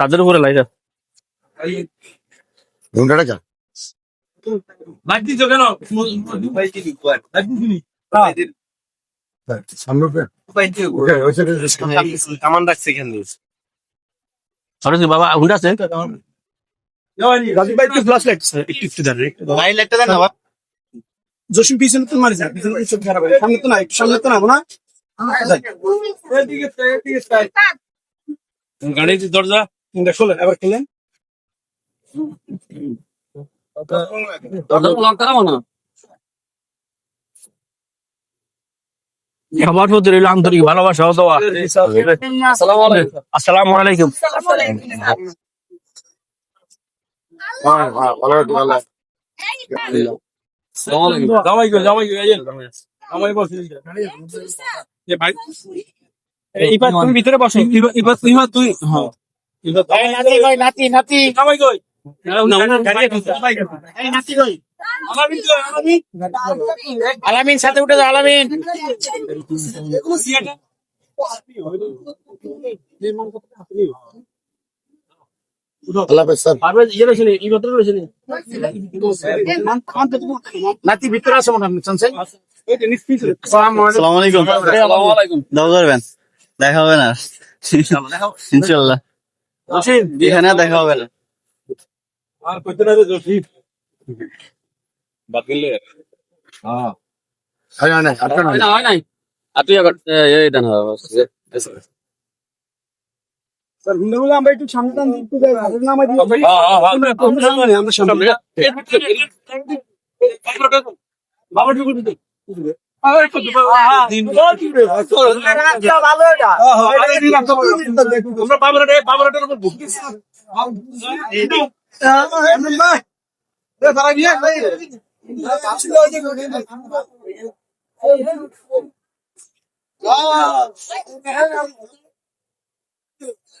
তাদের উপরে লাইটা ঘন্টাটা যা সামনে উপরে ওকে ওই সাইডে কামান রাখছে এখানে। সরস্বতী বাবা হুন্ডা আছে? রাজীব ভাই একটু ফ্লাশ লাইট একটু একটু দাঁড়িয়ে লাইট একটা দেন আবার জসিম পিছনে তো মারি যায় পিছনে চোখ খারাপ হয় সামনে তো না একটু সামনে তো না না গাড়ির দরজা খোলেন এবার খোলেন দরজা লক করা না আমার প্রতি রইল আন্তরিক ভালোবাসা ও আসসালামু আলাইকুম হ্যাঁ হ্যাঁ জামাই গো জামাই গো জামাই বসে এ ভাই ইবাদ তুমি ভিতরে বসো। ইবাদ তুই হ্যাঁ। ইবাদ নাতি নাতি জামাই আলামিন কই? আলামিন আলামিন সাথে উঠে যাও আলামিন। আল্লাহ স্যার। পারবে? ইয়ে রয়েছে ইবাদ রয়েছে নাতি ভিতরে আছে মনে হয় শুনছেন? আসসালামু আলাইকুম। আসসালামু আলাইকুম। দোয়া করবেন দেখা হবে না। ইনশাল্লাহ এখানে দেখা হবে না। আর কইতে না রে জসিম বাদ গেলে আরে না আটকা না না নাই। আর তুই এই দান হবে আমরা একটু সামনে একটু যাই ভালো না আমরা সামনে আমরা గుర్తు